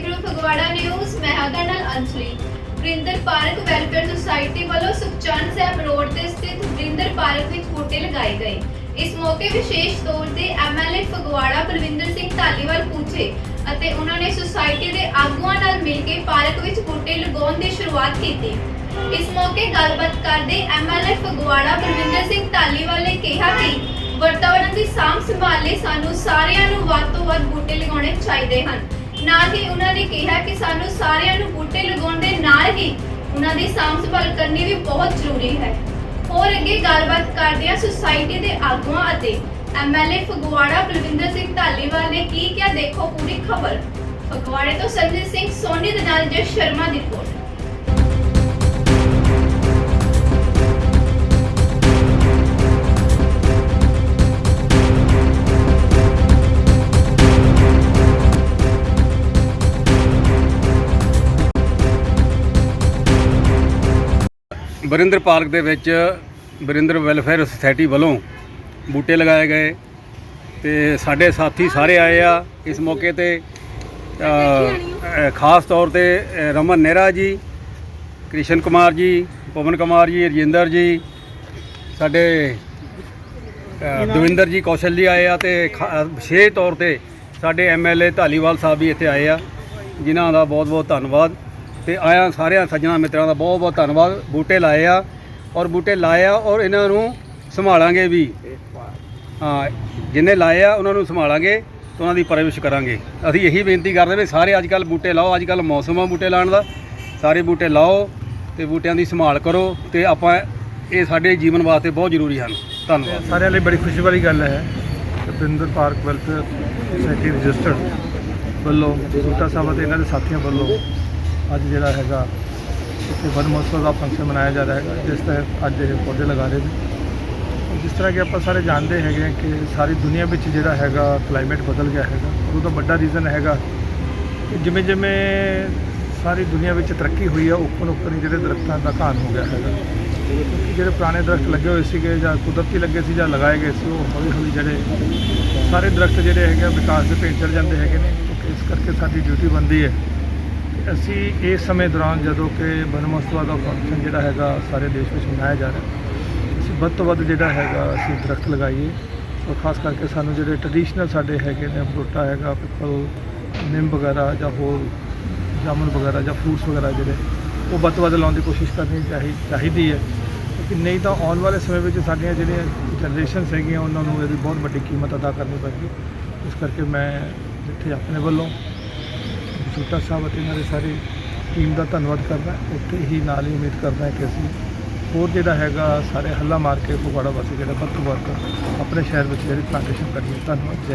ਵੇਖ ਫਗਵਾੜਾ ਨਿਊਜ਼ ਮੈਂ ਨਾਲ Anjali Varinder park welfare society ਵੱਲੋਂ ਸੁਖਚੈਨ ਸਾਹਿਬ ਰੋਡ ਤੇ ਸਥਿਤ ਵਰਿੰਦਰ ਪਾਰਕ ਵਿੱਚ ਬੂਟੇ ਲਗਾਏ ਗਏ। ਇਸ ਮੌਕੇ ਵਿਸ਼ੇਸ਼ ਤੌਰ ਤੇ ਐਮਐਲਏ ਫਗਵਾੜਾ ਬਲਵਿੰਦਰ ਸਿੰਘ ਢਾਲੀਵਾਲ ਪਹੁੰਚੇ ਅਤੇ ਉਹਨਾਂ ਨੇ ਸੁਸਾਇਟੀ ਦੇ ਆਗੂਆਂ ਨਾਲ ਮਿਲ ਕੇ ਪਾਰਕ ਵਿੱਚ ਬੂਟੇ ਲਗਾਉਣ ਦੀ ਸ਼ੁਰੂਆਤ ਕੀਤੀ। ਇਸ ਮੌਕੇ ਗੱਲਬਾਤ ਕਰਦੇ ਐਮਐਲਏ ਫਗਵਾੜਾ ਬਲਵਿੰਦਰ ਸਿੰਘ ਧਾਲੀਵਾਲ ਨੇ ਕਿਹਾ ਕਿ ਵਰਤਾਵਰਨ ਦੀ ਸਾਂਭ ਸੰਭਾਲ ਲਈ ਸਾਨੂੰ ਸਾਰਿਆਂ ਨੂੰ ਵੱਧ ਤੋਂ ਵੱਧ ਬੂਟੇ ਲਗਾਉਣੇ ਚਾਹੀਦੇ ਹਨ। ਨਾਲ ਹੀ ਉਹਨਾਂ ਨੇ ਕਿਹਾ ਕਿ ਸਾਨੂੰ ਸਾਰਿਆਂ ਨੂੰ ਬੂਟੇ ਲਗਾਉਣ ਦੇ ਨਾਲ ਹੀ ਉਹਨਾਂ ਦੀ ਸਾਂਭ ਸੰਭਾਲ ਕਰਨੀ ਵੀ ਬਹੁਤ ਜ਼ਰੂਰੀ ਹੈ। ਹੋਰ ਅੱਗੇ ਗੱਲਬਾਤ ਕਰਦਿਆਂ ਸੁਸਾਇਟੀ ਦੇ ਆਗੂਆਂ ਅਤੇ ਐਮਐਲਏ ਫਗਵਾੜਾ ਬਲਵਿੰਦਰ ਸਿੰਘ ਢਾਲੀਵਾਲ ਨੇ ਕੀ ਕਿਹਾ ਦੇਖੋ ਪੂਰੀ ਖਬਰ। ਫਗਵਾੜੇ ਤੋਂ ਸੰਜੀਤ ਸਿੰਘ ਸੋਨੀ ਦੇ ਨਾਲ ਜਸ ਸ਼ਰਮਾ ਦੀ ਰਿਪੋਰਟ। ਵਰਿੰਦਰ ਪਾਰਕ ਦੇ ਵਿੱਚ ਵਰਿੰਦਰ ਵੈਲਫੇਅਰ ਸੁਸਾਇਟੀ ਵੱਲੋਂ ਬੂਟੇ ਲਗਾਏ ਗਏ ਤੇ ਸਾਡੇ ਸਾਥੀ ਸਾਰੇ ਆਏ ਆ। ਇਸ ਮੌਕੇ ਤੇ ਖਾਸ ਤੌਰ ਤੇ ਰਮਨ ਨਹਿਰਾ ਜੀ, ਕ੍ਰਿਸ਼ਨ ਕੁਮਾਰ ਜੀ, ਪਵਨ ਕੁਮਾਰ ਜੀ, ਰਜਿੰਦਰ ਜੀ, ਸਾਡੇ ਦਵਿੰਦਰ ਜੀ ਕੌਸ਼ਲ ਜੀ ਆਏ ਆ ਤੇ ਖਾ- ਵਿਸ਼ੇਸ਼ ਤੌਰ ਤੇ ਸਾਡੇ ਐਮਐਲਏ ਧਾਲੀਵਾਲ ਸਾਹਿਬ ਵੀ ਇੱਥੇ ਆਏ ਆ। ਜਿਨ੍ਹਾਂ ਦਾ ਬਹੁਤ ਬਹੁਤ ਧੰਨਵਾਦ। ਤੇ ਆਇਆ ਸਾਰਿਆਂ ਸੱਜਣਾ ਮਿੱਤਰਾਂ ਦਾ ਬਹੁਤ ਬਹੁਤ ਧੰਨਵਾਦ। ਬੂਟੇ ਲਾਏ ਆ ਔਰ ਬੂਟੇ ਲਾਏ ਆ ਔਰ ਇਹਨਾਂ ਨੂੰ ਸੰਭਾਲਾਂਗੇ ਵੀ। ਹਾਂ, ਜਿੰਨੇ ਲਾਏ ਆ ਉਹਨਾਂ ਨੂੰ ਸੰਭਾਲਾਂਗੇ ਤੇ ਉਹਨਾਂ ਦੀ ਪਰਵਿਸ਼ ਕਰਾਂਗੇ। ਅਸੀਂ ਇਹੀ ਬੇਨਤੀ ਕਰਦੇ ਵੀ ਸਾਰੇ ਅੱਜ ਕੱਲ ਬੂਟੇ ਲਾਓ ਅੱਜ ਕੱਲ ਮੌਸਮ ਆ ਬੂਟੇ ਲਾਉਣ ਦਾ। ਸਾਰੇ ਬੂਟੇ ਲਾਓ ਤੇ ਬੂਟਿਆਂ ਦੀ ਸੰਭਾਲ ਕਰੋ ਤੇ ਆਪਾਂ ਇਹ ਸਾਡੇ ਜੀਵਨ ਵਾਸਤੇ ਬਹੁਤ ਜ਼ਰੂਰੀ ਹਨ। ਧੰਨਵਾਦ। ਸਾਰਿਆਂ ਲਈ ਬੜੀ ਖੁਸ਼ੀ ਵਾਲੀ ਗੱਲ ਹੈ ਕਿ Barinder park welfare society registered ਵੱਲੋਂ ਬੂਟਾ ਸਾਹਿਬ ਅਤੇ ਇਹਨਾਂ ਦੇ ਸਾਥੀਆਂ ਵੱਲੋਂ ਅੱਜ ਜਿਹੜਾ ਹੈਗਾ ਇੱਥੇ ਵਨ ਮਹੋਤਸਵ ਦਾ ਫੰਕਸ਼ਨ ਮਨਾਇਆ ਜਾ ਰਿਹਾ ਹੈਗਾ, ਜਿਸ ਤਹਿਤ ਅੱਜ ਇਹ ਪੌਦੇ ਲਗਾ ਰਹੇ ਨੇ। ਜਿਸ ਤਰ੍ਹਾਂ ਕਿ ਆਪਾਂ ਸਾਰੇ ਜਾਣਦੇ ਹੈਗੇ ਹਾਂ ਕਿ ਸਾਰੀ ਦੁਨੀਆ ਵਿੱਚ ਜਿਹੜਾ ਹੈਗਾ ਕਲਾਈਮੇਟ ਬਦਲ ਗਿਆ ਹੈਗਾ। ਉਹਦਾ ਵੱਡਾ ਰੀਜ਼ਨ ਹੈਗਾ ਕਿ ਜਿਵੇਂ ਜਿਵੇਂ ਸਾਰੀ ਦੁਨੀਆ ਵਿੱਚ ਤਰੱਕੀ ਹੋਈ ਹੈ ਉੱਪਰ ਉੱਪਰ ਹੀ ਜਿਹੜੇ ਦਰਖਤਾਂ ਦਾ ਘਾਣ ਹੋ ਗਿਆ ਹੈਗਾ। ਕਿਉਂਕਿ ਜਿਹੜੇ ਪੁਰਾਣੇ ਦਰਖਤ ਲੱਗੇ ਹੋਏ ਸੀਗੇ ਜਾਂ ਕੁਦਰਤੀ ਲੱਗੇ ਸੀ ਜਾਂ ਲਗਾਏ ਗਏ ਸੀ, ਉਹ ਹੌਲੀ ਹੌਲੀ ਜਿਹੜੇ ਸਾਰੇ ਦਰਖਤ ਜਿਹੜੇ ਹੈਗੇ ਆ ਵਿਕਾਸ ਦੇ ਭੇਟ ਚੜ ਜਾਂਦੇ ਹੈਗੇ ਨੇ। ਕਿਉਂਕਿ ਇਸ ਕਰਕੇ ਸਾਡੀ ਡਿਊਟੀ ਬਣਦੀ ਹੈ ਅਸੀਂ ਇਸ ਸਮੇਂ ਦੌਰਾਨ ਜਦੋਂ ਕਿ ਵਨ ਦਾ ਫੰਕਸ਼ਨ ਜਿਹੜਾ ਹੈਗਾ ਸਾਰੇ ਦੇਸ਼ ਵਿੱਚ ਮਨਾਇਆ ਜਾ ਰਿਹਾ, ਅਸੀਂ ਵੱਧ ਤੋਂ ਵੱਧ ਜਿਹੜਾ ਹੈਗਾ ਅਸੀਂ ਦਰਖਤ ਲਗਾਈਏ। ਔਰ ਖਾਸ ਕਰਕੇ ਸਾਨੂੰ ਜਿਹੜੇ ਟ੍ਰੈਡੀਸ਼ਨਲ ਸਾਡੇ ਹੈਗੇ ਨੇ, ਬਰੋਟਾ ਹੈਗਾ, ਪਿੱਪਲ, ਨਿੰਮ ਵਗੈਰਾ ਜਾਂ ਹੋਰ ਜਾਮਨ ਵਗੈਰਾ ਜਾਂ ਫਰੂਟਸ ਵਗੈਰਾ ਜਿਹੜੇ, ਉਹ ਵੱਧ ਤੋਂ ਵੱਧ ਲਾਉਣ ਦੀ ਕੋਸ਼ਿਸ਼ ਕਰਨੀ ਚਾਹੀ, ਚਾਹੀਦੀ ਹੈ। ਕਿਉਂਕਿ ਨਹੀਂ ਤਾਂ ਆਉਣ ਵਾਲੇ ਸਮੇਂ ਵਿੱਚ ਸਾਡੀਆਂ ਜਿਹੜੀਆਂ ਜਨਰੇਸ਼ਨਸ ਹੈਗੀਆਂ, ਉਹਨਾਂ ਨੂੰ ਇਹਦੀ ਬਹੁਤ ਵੱਡੀ ਕੀਮਤ ਅਦਾ ਕਰਨੀ ਪਏਗੀ ਇਸ ਕਰਕੇ ਮੈਂ ਜਿੱਥੇ ਆਪਣੇ ਵੱਲੋਂ ਛੋਟਾ ਸਾਹਿਬ ਅਤੇ ਇਹਨਾਂ ਦੇ ਸਾਰੀ ਟੀਮ ਦਾ ਧੰਨਵਾਦ ਕਰਦਾ। ਉੱਥੇ ਹੀ ਨਾਲ ਹੀ ਉਮੀਦ ਕਰਦਾ ਕਿ ਅਸੀਂ ਹੋਰ ਜਿਹੜਾ ਹੈਗਾ ਸਾਰੇ ਹੱਲਾ ਮਾਰ ਕੇ ਫਗਵਾੜਾ ਵਾਸੀ ਜਿਹੜਾ ਵੱਧ ਤੋਂ ਵੱਧ ਆਪਣੇ ਸ਼ਹਿਰ ਵਿੱਚ ਜਿਹੜੀ ਪਲਾਂਟੇਸ਼ਨ ਕਰਨੀ ਧੰਨਵਾਦ, ਜੈ